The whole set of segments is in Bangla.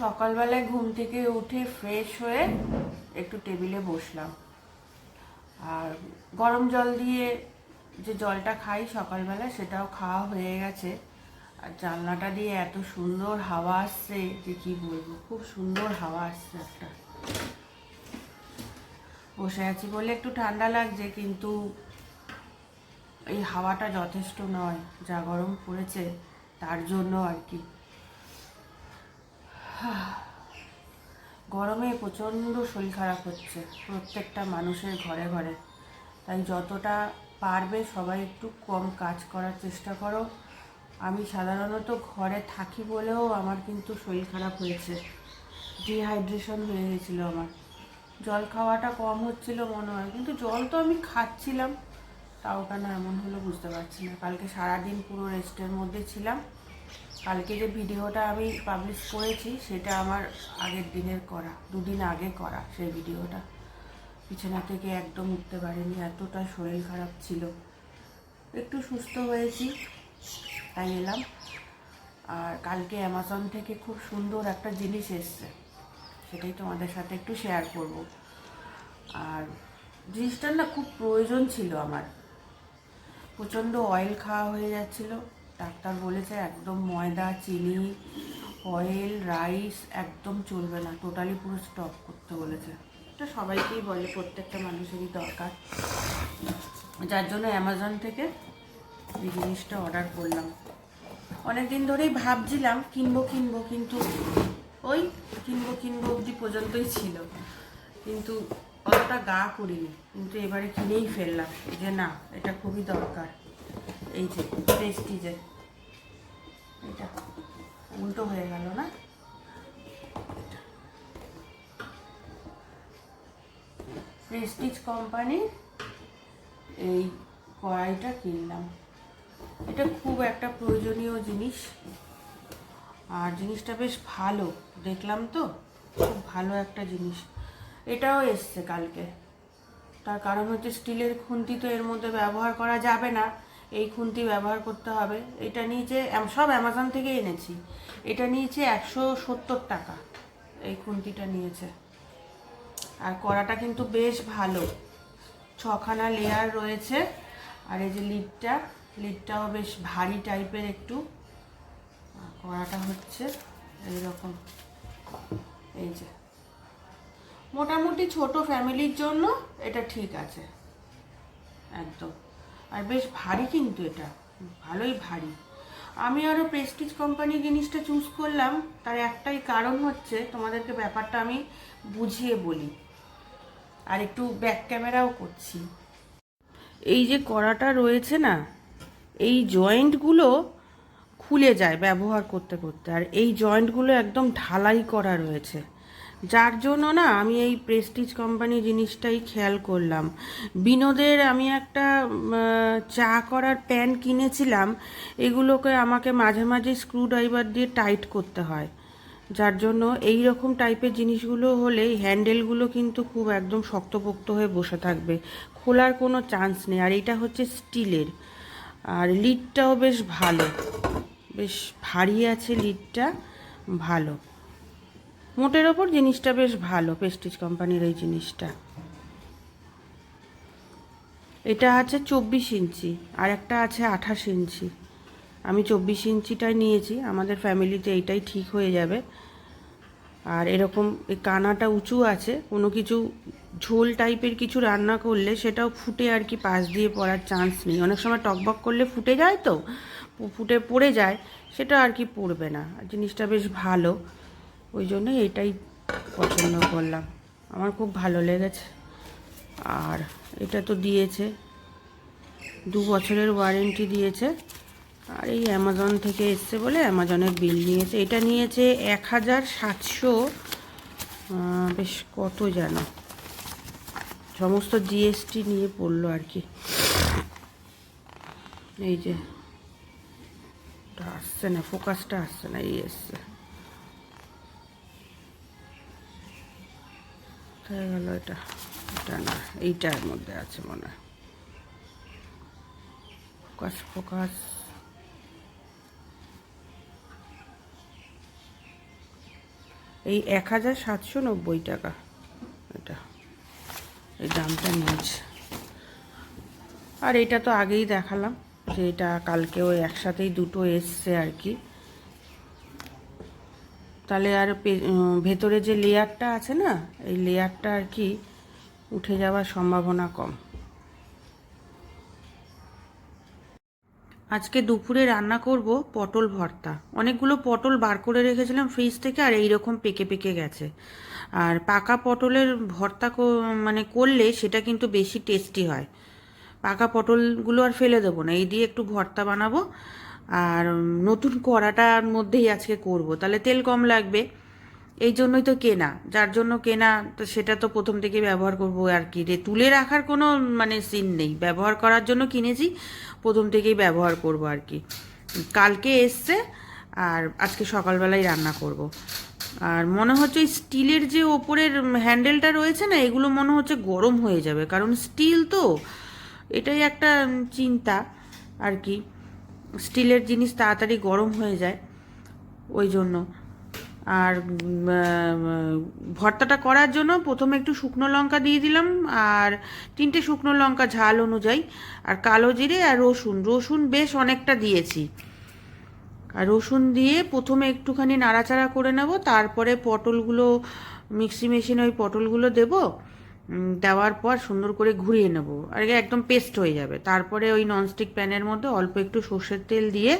সকালবেলায় ঘুম থেকে উঠে ফ্রেশ হয়ে একটু টেবিলে বসলাম। আর গরম জল দিয়ে যে জলটা খাই সকালবেলা সেটাও খাওয়া হয়ে গেছে। আর জানলাটা দিয়ে এত সুন্দর হাওয়া আসছে যে কি বলব, খুব সুন্দর হাওয়া আসছে একটা। বসে আছি বলে একটু ঠান্ডা লাগছে, কিন্তু এই হাওয়াটা যথেষ্ট নয়, যা গরম পড়েছে, তার জন্য আর কি। গরমে প্রচণ্ড শরীর খারাপ হচ্ছে প্রত্যেকটা মানুষের ঘরে ঘরে। তাই যতটা পারবে সবাই একটু কম কাজ করার চেষ্টা করো। আমি সাধারণত ঘরে থাকি বলেও আমার কিন্তু শরীর খারাপ হয়েছে। ডিহাইড্রেশন হয়ে গেছিল আমার। জল খাওয়াটা কম হচ্ছিল মনে হয়, কিন্তু জল তো আমি খাচ্ছিলাম। তাও কেন এমন হলো বুঝতে পারছি না। কালকে সারাদিন পুরো রেস্টের মধ্যে ছিলাম। কালকে যে ভিডিওটা আমি পাবলিশ করেছি, সেটা আমার আগের দিনের করা, দুদিন আগে করা সেই ভিডিওটা। বিছানা থেকে একদম উঠতে পারিনি, এতটা শরীর খারাপ ছিল। একটু সুস্থ হয়েছি, তাই এলাম। আর কালকে অ্যামাজন থেকে খুব সুন্দর একটা জিনিস এসছে, সেটাই তোমাদের সাথে একটু শেয়ার করব। আর জিনিসটার না খুব প্রয়োজন ছিল আমার। প্রচণ্ড অয়েল খাওয়া হয়ে যাচ্ছিল। ডাক্তার বলেছে একদম ময়দা, চিনি অয়েল রাইস একদম চলবে না। টোটালি পুরো স্টপ করতে বলেছে। এটা সবাইকেই বলে, প্রত্যেকটা মানুষেরই দরকার। যার জন্য অ্যামাজন থেকে এই জিনিসটা অর্ডার করলাম। অনেক দিন ধরেই ভাবছিলাম, কিনবো কিনবো, কিন্তু ওই কিনবো কিনবো অবধি পর্যন্তই ছিল। কিন্তু অতটা গা করিনি। কিন্তু এবারে কিনেই ফেললাম যে না, এটা খুবই দরকার। এই যে প্রেস্টিজে এটা উল্টো হয়ে গেল না? প্রেস্টিজ কোম্পানির এই কড়াইটা কিনলাম। এটা খুব একটা প্রয়োজনীয় জিনিস। আর জিনিসটা বেশ ভালো, দেখলাম তো, খুব ভালো একটা জিনিস। এটাও এসছে কালকে। তার কারণ হচ্ছে স্টিলের খুন্তি তো এর মধ্যে ব্যবহার করা যাবে না। এই খুন্তি ব্যবহার করতে হবে। এটা নিয়েছে সব অ্যামাজন থেকে এনেছি। এটা নিয়েছে একশো সত্তর টাকা এই খুন্তিটা নিয়েছে। আর কড়াটা কিন্তু বেশ ভালো। ছখানা লেয়ার রয়েছে। আর এই যে লিডটা লিডটাও বেশ ভারী টাইপের একটু। কড়াটা হচ্ছে এইরকম। এই যে। মোটামুটি ছোট ফ্যামিলির জন্য এটা ঠিক আছে। একদম। আর বেশ ভারী কিন্তু এটা। ভালোই ভারী। আমি আরও প্রেস্টিজ কোম্পানি জিনিসটা চুজ করলাম। তার একটাই কারণ হচ্ছে, তোমাদেরকে ব্যাপারটা আমি বুঝিয়ে বলি। আর একটু ব্যাক ক্যামেরাও করছি। এই যে কড়াটা রয়েছে না, এই জয়েন্টগুলো খুলে যায় ব্যবহার করতে করতে। আর এই জয়েন্টগুলো একদম ঢালাই করা রয়েছে। যার জন্য না আমি এই প্রেস্টিজ কোম্পানি জিনিসটাই খেয়াল করলাম। বিনোদের আমি একটা চা করার প্যান কিনেছিলাম, এগুলোকে আমাকে মাঝে মাঝে স্ক্রু ড্রাইভার দিয়ে টাইট করতে হয়। যার জন্য এই রকম টাইপের জিনিসগুলো হলে হ্যান্ডেলগুলো কিন্তু খুব একদম শক্তপোক্ত হয়ে বসে থাকবে। খোলার কোনো চান্স নেই। আর এটা হচ্ছে স্টিলের। আর লিডটাও বেশ ভালো। বেশ ভারী আছে লিডটা ভালো। মোটের ওপর জিনিসটা বেশ ভালো পেস্টিজ কোম্পানির এই জিনিসটা। এটা আছে চব্বিশ ইঞ্চি, আর একটা আছে আঠাশ ইঞ্চি। আমি চব্বিশ ইঞ্চিটাই নিয়েছি, আমাদের ফ্যামিলিতে এইটাই ঠিক হয়ে যাবে। আর এরকম এই কানাটা উঁচু আছে, কোনো কিছু ঝোল টাইপের কিছু রান্না করলে সেটাও ফুটে আর কি পাশ দিয়ে পড়ার চান্স নেই। অনেক সময় টকবক করলে ফুটে যায় তো ফুটে পড়ে যায়, সেটা আর কি পড়বে না। জিনিসটা বেশ ভালো। ওই জন্য এটাই পছন্দ করলাম। আমার খুব ভালো লেগেছে। আর এটা তো দিয়েছে, দু বছরের ওয়ারেন্টি দিয়েছে। আর এই অ্যামাজন থেকে এসছে বলে অ্যামাজনের বিল নিয়েছে। এটা নিয়েছে এক হাজার সাতশো বেশ কত যেন। সমস্ত জিএসটি নিয়ে পড়ল আর কি। এই যে আসছে না ফোকাসটা আসছে না, এই এসছে। কোথায় গেল এটা। এটা না, এইটার মধ্যে আছে মনে হয়। Focus focus. এই এক হাজার সাতশো নব্বই টাকা এটা। এই দামটা নিয়েছে। আর এটা তো আগেই দেখালাম যে এটা কালকে ওই একসাথেই দুটো এসছে আর কি। তাহলে আর ভেতরে যে লেয়ারটা আছে না, এই লেয়ারটা আর কি উঠে যাওয়ার সম্ভাবনা কম। আজকে দুপুরে রান্না করব পটল ভর্তা। অনেকগুলো পটল বার করে রেখেছিলাম ফ্রিজ থেকে আর এই রকম পেকে পেকে গেছে। আর পাকা পটলের ভর্তা মানে করলে সেটা কিন্তু বেশি টেস্টি হয়। পাকা পটলগুলো আর ফেলে দেবো না, এই দিয়ে একটু ভর্তা বানাবো। আর নতুন কড়াটার মধ্যেই আজকে করব। তাহলে তেল কম লাগবে। এই জন্যই তো কেনা। যার জন্য কেনা, তো সেটা তো প্রথম থেকে ব্যবহার করব আর কি। রে, তুলে রাখার কোনো মানে সিন নেই। ব্যবহার করার জন্য কিনেছি, প্রথম থেকেই ব্যবহার করব আর কি। কালকে এসছে, আর আজকে সকালবেলায় রান্না করব। আর মনে হচ্ছে স্টিলের যে ওপরের হ্যান্ডেলটা রয়েছে না, এগুলো মনে হচ্ছে গরম হয়ে যাবে। কারণ স্টিল তো, এটাই একটা চিন্তা আর কি। স্টিলের জিনিস তাড়াতাড়ি গরম হয়ে যায়, ওই জন্য। আর ভর্তাটা করার জন্য প্রথমে একটু শুকনো লঙ্কা দিয়ে দিলাম, আর তিনটে শুকনো লঙ্কা ঝাল অনুযায়ী, আর কালো জিরে আর রসুন। রসুন বেশ অনেকটা দিয়েছি। আর রসুন দিয়ে প্রথমে একটুখানি নাড়াচাড়া করে নেব, তারপরে পটলগুলো, মিক্সি মেশিনে ওই পটলগুলো দেব দেওয়ার পর সুন্দর করে ঘুরিয়ে নেব। আর একদম পেস্ট হয়ে যাবে। তারপরে ওই ননস্টিক প্যানের মধ্যে অল্প একটু সর্ষের তেল দিয়ে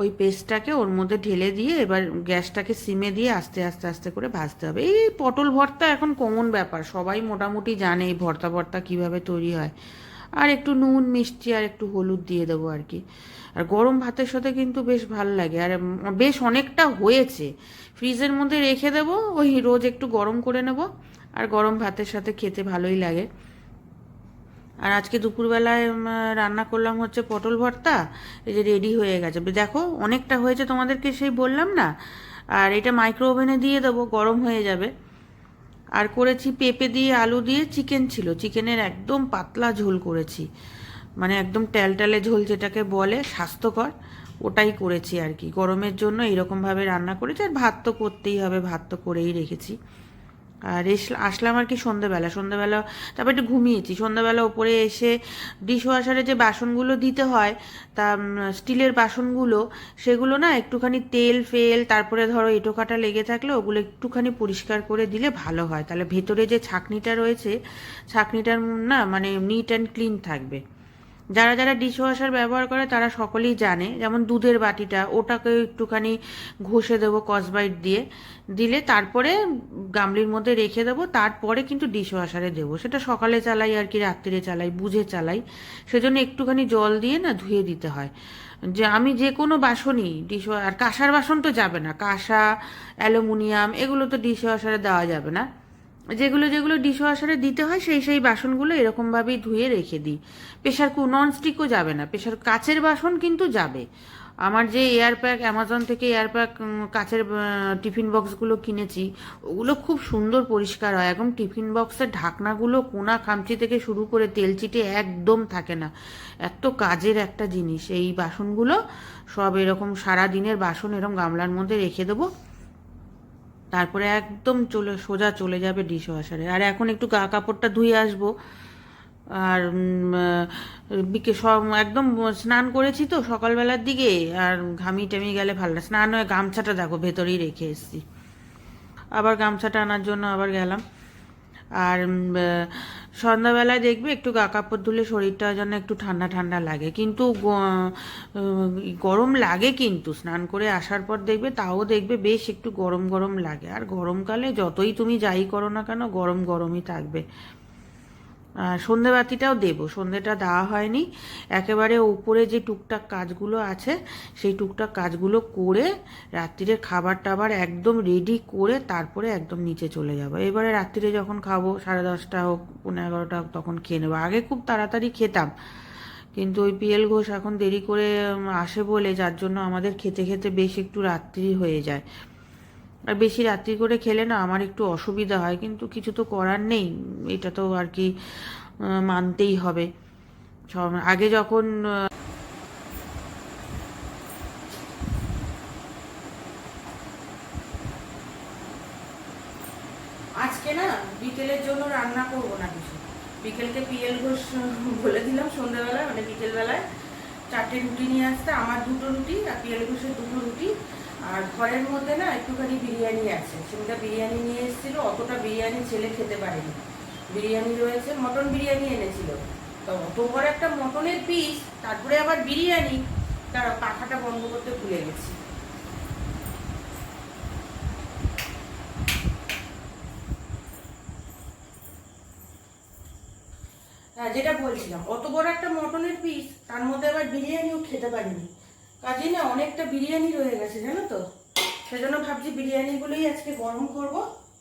ওই পেস্টটাকে ওর মধ্যে ঢেলে দিয়ে এবার গ্যাসটাকে সিমে দিয়ে আস্তে আস্তে আস্তে করে ভাজতে হবে। এই পটল ভর্তা এখন কমন ব্যাপার। সবাই মোটামুটি জানে এই ভর্তা ভর্তা কীভাবে তৈরি হয়। আর একটু নুন, মিষ্টি আর একটু হলুদ দিয়ে দেবো আর কি। আর গরম ভাতের সাথে কিন্তু বেশ ভালো লাগে। আর বেশ অনেকটা হয়েছে। ফ্রিজের মধ্যে রেখে দেবো, ওই রোজ একটু গরম করে নেব। আর গরম ভাতের সাথে খেতে ভালোই লাগে। আর আজকে দুপুরবেলায় রান্না করলাম হচ্ছে পটল ভর্তা, এই যে রেডি হয়ে গেছে। দেখো, অনেকটা হয়েছে তোমাদেরকে সেই বললাম না? আর এটা মাইক্রো ওভেনে দিয়ে দেবো, গরম হয়ে যাবে। আর করেছি পেঁপে দিয়ে আলু দিয়ে চিকেন ছিল। চিকেনের একদম পাতলা ঝোল করেছি। মানে একদম ট্যালট্যালে ঝোল যেটাকে বলে, স্বাস্থ্যকর, ওটাই করেছি আর কি। গরমের জন্য এরকমভাবে রান্না করেছি। আর ভাত তো করতেই হবে, ভাত তো করেই রেখেছি। আর আসলাম আর কি সন্ধ্যেবেলা সন্ধ্যেবেলা তারপর একটু ঘুমিয়েছি। সন্ধ্যেবেলা ওপরে এসে ডিশ ওয়াশারে যে বাসনগুলো দিতে হয়, তা স্টিলের বাসনগুলো, সেগুলো না একটুখানি তেল, ফেল, তারপরে ধরো এঁটো কাটা লেগে থাকলে ওগুলো একটুখানি পরিষ্কার করে দিলে ভালো হয়। তাহলে ভেতরে যে ছাকনিটা রয়েছে, ছাকনিটার না মানে নিট অ্যান্ড ক্লিন থাকবে। যারা যারা ডিশ ওয়াশার ব্যবহার করে, তারা সকলেই জানে। যেমন দুধের বাটিটা ওটাকে একটুখানি ঘষে দেবো কসবাইট দিয়ে। দিলে তারপরে গামলির মধ্যে রেখে দেবো, তারপরে কিন্তু ডিশ ওয়াশারে দেবো। সেটা সকালে চালাই আর কি, রাত্রিরে চালাই, বুঝে চালাই। সেজন্য একটুখানি জল দিয়ে না ধুয়ে দিতে হয়। যে আমি যে কোনো বাসনই ডিশ আর কাঁসার বাসন তো যাবে না। কাঁসা, অ্যালুমিনিয়াম, এগুলো তো ডিশ ওয়াশারে দেওয়া যাবে না। যেগুলো যেগুলো ডিশ ওয়াশারে দিতে হয়, সেই সেই বাসনগুলো এরকমভাবেই ধুয়ে রেখে দিই। প্রেশার কু ননস্টিকও যাবে না। প্রেশার কাচের বাসন কিন্তু যাবে। আমার যে এয়ার প্যাক অ্যামাজন থেকে এয়ার প্যাক কাচের টিফিন বক্সগুলো কিনেছি, ওগুলো খুব সুন্দর পরিষ্কার হয়। একদম টিফিন বক্সের ঢাকনাগুলো কোনা খামচি থেকে শুরু করে তেল চিটে একদম থাকে না। এত কাজের একটা জিনিস। এই বাসনগুলো সব এরকম সারা দিনের বাসন এরকম গামলার মধ্যে রেখে দেবো। তারপরে একদম চলে, সোজা চলে যাবে ডিশ ওয়াশারে আর এখন একটু গা, কাপড়টা ধুয়ে আসব। আর বিকে, সব, একদম স্নান করেছি তো সকালবেলার দিকে, আর ঘামি টামি গেলে ভালো না। স্নান হয়ে গামছাটা দেখো, ভেতরেই রেখে এসছি। আবার গামছাটা আনার জন্য আবার গেলাম। আর সন্ধ্যাবেলায় দেখবে একটু গা কাপড় ধুলে শরীরটা যেন একটু ঠান্ডা ঠান্ডা লাগে। কিন্তু গরম লাগে কিন্তু। স্নান করে আসার পর দেখবে তাও দেখবে বেশ একটু গরম গরম লাগে। আর গরমকালে যতই তুমি যাই করো না কেন গরম গরমই থাকবে। সন্ধেবাতিটাও দেবো। সন্ধেটা দেওয়া হয়নি। একেবারে উপরে যে টুকটাক কাজগুলো আছে, সেই টুকটাক কাজগুলো করে রাত্রিরের খাবার টাবার একদম রেডি করে তারপরে একদম নিচে চলে যাব। এবারে রাত্রিরে যখন খাব, সাড়ে দশটা হোক পনেরো এগারোটা হোক, তখন খেয়ে নেব। আগে খুব তাড়াতাড়ি খেতাম। কিন্তু ওই পিএল ঘোষ এখন দেরি করে আসে বলে, যার জন্য আমাদের খেতে খেতে বেশ একটু রাত্রি হয়ে যায়। আর বেশি রাত্রি করে খেলে না আমার একটু অসুবিধা হয় কিন্তু কিছু তো করার নেই এটা তো আর কি মানতেই হবে। আগে যখন আহ, না বিকেলের জন্য রান্না করব না কিছু। বিকেলকে পিএল ঘোষ বলে দিলাম সন্ধ্যেবেলায় মানে বিকেলবেলায় চারটে রুটি নিয়ে আসতে আমার দুটো রুটি আর পিএল ঘোষের দুটো রুটি। আর ঘরের মধ্যে না একটুখানি বিরিয়ানি আছে। সেটা বিরিয়ানি নিয়ে এসেছিল, অতটা বিরিয়ানি ছেলে খেতে পারেনি। বিরিয়ানি রয়েছে, মটন বিরিয়ানি এনেছিল। তো অত বড় একটা মটনের পিস তারপরে আবার বিরিয়ানি, তার পাখাটা বন্ধ করতে ভুলে গেছি। হ্যাঁ যেটা বলছিলাম, অত বড় একটা মটনের পিস তার মধ্যে আবার বিরিয়ানিও খেতে পারিনি। কাজেই না অনেকটা বিরিয়ানি রয়ে গেছে, জানো তো? সেজন্য ভাবছি বিরিয়ানিগুলোই আজকে গরম করব।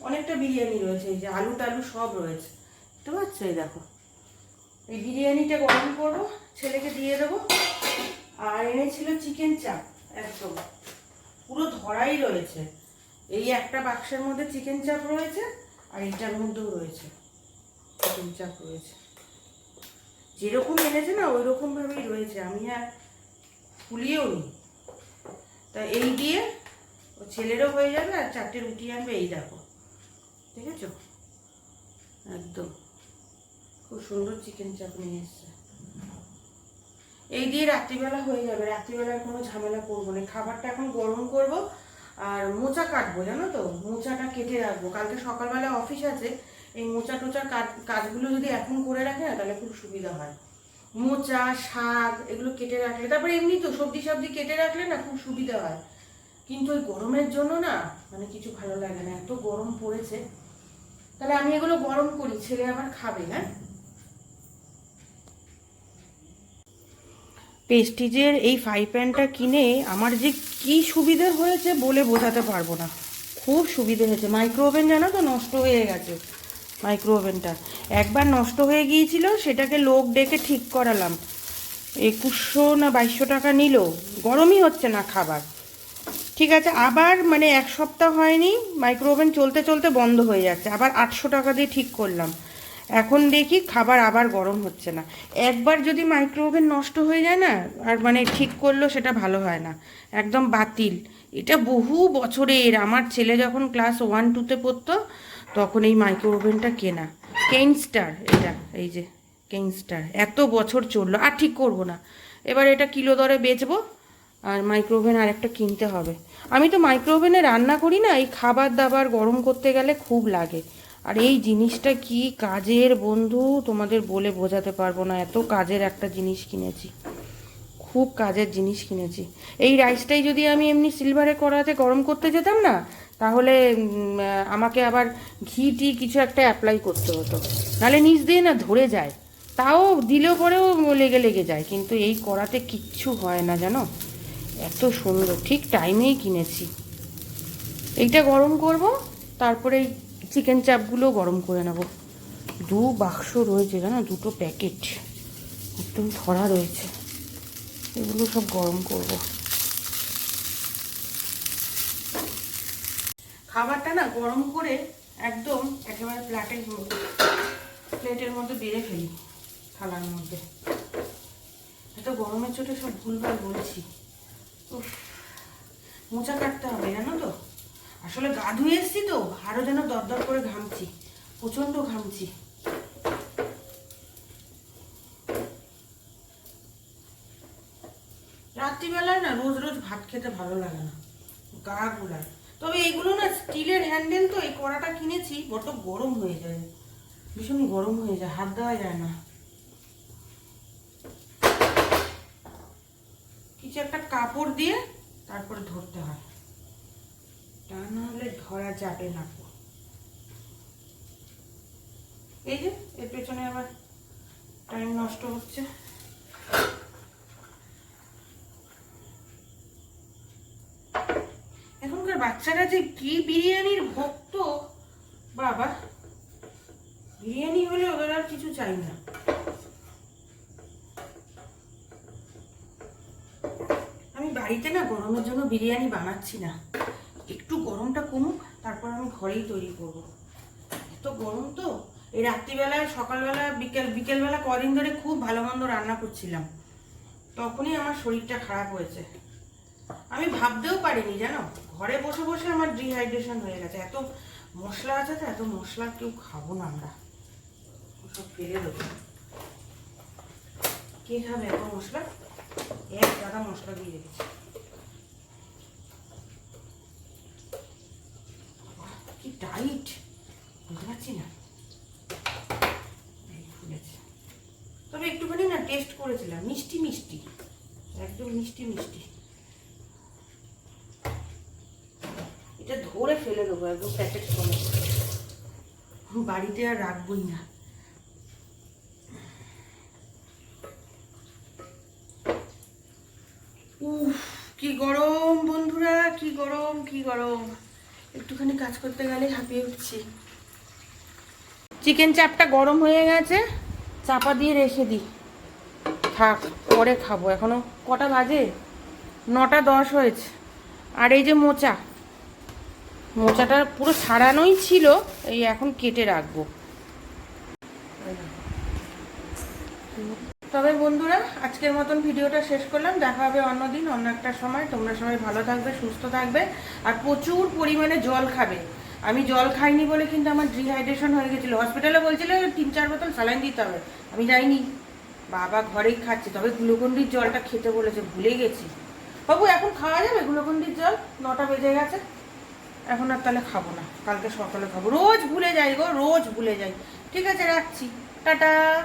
অনেকটা বিরিয়ানি রয়েছে, এই যে আলু টালু সব রয়েছে। বুঝতে পারছ? এই দেখো। এই বিরিয়ানিটা গরম করব, ছেলেকে দিয়ে দেবো। আর এনেছিল চিকেন চাপ, একদম। পুরো ধরাই রয়েছে। এই একটা বাক্সের মধ্যে চিকেন চাপ রয়েছে, আর এইটার মধ্যেও রয়েছে চিকেন চাপ রয়েছে। যেরকম এনেছে না ওই রকম ভাবেই রয়েছে। আমি আর ফুলিয়েও নি। তা এই দিয়ে ও ছেলেরও হয়ে যাবে আর চারটে রুটি আনবে এই দেখো। ঠিক আছে একদম। খুব সুন্দর চিকেন চাপ নিয়ে এসছে। এই দিয়ে রাত্রিবেলা হয়ে যাবে। রাত্রিবেলায় কোনো ঝামেলা করব না। খাবারটা এখন গরম করব আর মোচা কাটবো, জানো তো? মোচাটা কেটে রাখব। কালকে সকালবেলা অফিস আছে। এই মোচা কাজ কাজগুলো যদি এখন করে রাখে না, তাহলে খুব সুবিধা হয়। মোচা, শাক, এগুলো কেটে রাখলে, তারপরে এমনি তো সবজি সবজি কেটে রাখলে না খুব সুবিধা হয়। কিন্তু ওই গরমের জন্য না মানে কিছু ভালো লাগে না, এত গরম পড়েছে। তাহলে আমি এগুলো গরম করি, ছেলে আবার খাবে হ্যাঁ? পেস্টিজের এই ফ্রাই প্যানটা কিনে আমার যে কি সুবিধে হয়েছে বলে বোঝাতে পারব না। খুব সুবিধে হয়েছে। মাইক্রো ওভেন জানো তো নষ্ট হয়ে গেছে। মাইক্রো ওভেনটা একবার নষ্ট হয়ে গিয়েছিল, সেটাকে লোক ডেকে ঠিক করালাম। একুশশো না বাইশশো টাকা নিল, গরমই হচ্ছে না খাবার। ঠিক আছে, আবার মানে এক সপ্তাহ হয়নি মাইক্রো ওভেন চলতে চলতে বন্ধ হয়ে যাচ্ছে, আবার আটশো টাকা দিয়ে ঠিক করলাম। এখন দেখি খাবার আবার গরম হচ্ছে না। একবার যদি মাইক্রো ওভেন নষ্ট হয়ে যায় না, আর মানে ঠিক করলেও সেটা ভালো হয় না। একদম বাতিল। এটা বহু বছরের, আমার ছেলে যখন ক্লাস ওয়ান টুতে পড়তো তখন এই মাইক্রো ওভেনটা কেনা কেইনস্টার এটা, এই যে কেইনস্টার এত বছর চলল, আর ঠিক করব না। এবার এটা কিলো দরে বেচবো, আর মাইক্রো ওভেন আর একটা কিনতে হবে। আমি তো মাইক্রো ওভেনে রান্না করি না, এই খাবার দাবার গরম করতে গেলে খুব লাগে। আর এই জিনিসটা কি কাজের বন্ধু? তোমাদের বলে বোঝাতে পারব না, এত কাজের একটা জিনিস কিনেছি। খুব কাজের জিনিস কিনেছি। এই রাইসটাই যদি আমি এমনি সিলভারে করাতে গরম করতে যেতাম না, তাহলে আমাকে আবার ঘি টি কিছু একটা অ্যাপ্লাই করতে হতো। নাহলে নিচ দিয়ে না ধরে যায়। তাও দিলেও পরেও লেগে লেগে যায়। কিন্তু এই করাতে কিচ্ছু হয় না, জানো? এত সুন্দর। ঠিক টাইমেই কিনেছি। এইটা গরম করব, তারপরে এই চিকেন চাপগুলো গরম করে নেব। দু বাক্স রয়েছে, জানো? দুটো প্যাকেট একদম ধরা রয়েছে। এগুলো সব গরম করব। খাবারটা না গরম করে একদম একেবারে প্লেটের প্লেটের মধ্যে বেড়ে ফেলি থালার মধ্যে। এত গরমের চোটে সব ভুলভাল বলছি। মোচা কাটতে হবে, জানো তো? আসলে গা ধুয়ে এসছি তো আরও যেন দরদর করে ঘামছি, প্রচণ্ড ঘামছি রাত্রিবেলায় না রোজ রোজ ভাত খেতে ভালো লাগে না। গা গুলায়। তবে এইগুলো না স্টিলের হ্যান্ডেল তো, এই কড়াটা কিনেছি, বড্ড গরম হয়ে যায়। ভীষণ গরম হয়ে যায়, হাত দেওয়া যায় না। কিছু একটা কাপড় দিয়ে তারপরে ধরতে হয়। তা না হলে ধরা যাবে না। এই যে, এর পেছনে আবার টাইম নষ্ট হচ্ছে। বাচ্চারা যে কি বিরিয়ানির ভক্ত, বাবা। বিরিয়ানি হলে ওদের আর কিছু চাই না। আমি বাড়িতে না গরমের জন্য বিরিয়ানি বানাচ্ছি না। একটু গরমটা কমুক, তারপর আমি ঘরেই তৈরি করব। এত গরম তো। এই রাত্রিবেলায়, সকালবেলা, বিকেল, বিকেলবেলা কদিন ধরে খুব ভালো মন্দ রান্না করছিলাম। তখনই আমার শরীরটা খারাপ হয়েছে। আমি ভাবতেও পারিনি, জানো? ঘরে বসে বসে আমার ডিহাইড্রেশন হয়ে গেছে। এত মশলা আছে তো, এত মশলা কেউ খাব না আমরা। সব ফেলে দেবো। কে খাবে এত মশলা? এক গাদা মশলা দিয়ে রেখেছি। কি টাইট বুঝতে পারছি না। তবে একটুখানি না টেস্ট করেছিলাম। মিষ্টি মিষ্টি। একদম মিষ্টি মিষ্টি। ধরে ফেলে দেবো একদম প্যাকেট করে বাড়িতে আর রাখবই না। উফ, কি গরম বন্ধুরা, কি গরম কি গরম। একটুখানি কাজ করতে গেলে হাঁপিয়ে উঠছি। চিকেন চাপটা গরম হয়ে গেছে, চাপা দিয়ে রেখে দিই। থাক, পরে খাব। এখনও কটা বাজে? নটা দশ হয়েছে। আর এই যে মোচা মোচাটা পুরো ছাড়ানোই ছিল, এই এখন কেটে রাখব। তবে বন্ধুরা, আজকের মতন ভিডিওটা শেষ করলাম। দেখা হবে অন্যদিন অন্য একটা সময়। তোমরা সবাই ভালো থাকবে, সুস্থ থাকবে, আর প্রচুর পরিমাণে জল খাবে। আমি জল খাইনি বলে কিন্তু আমার ডিহাইড্রেশন হয়ে গেছিল। হসপিটালে বলছিল, তিন চার বোতল স্যালাইন দিতে হবে। আমি যাইনি। বাবা ঘরেই খাচ্ছে। তবে গ্লুকন্ডির জলটা খেতে বলেছে, ভুলে গেছি। বাবু, এখন খাওয়া যাবে গ্লুকন্ডির জল? নটা বেজে গেছে। এখন আর তাহলে খাব না। কালকে সকালে খাব। রোজ ভুলে যাই গো, রোজ ভুলে যাই। ঠিক আছে, রাখছি। টাটা।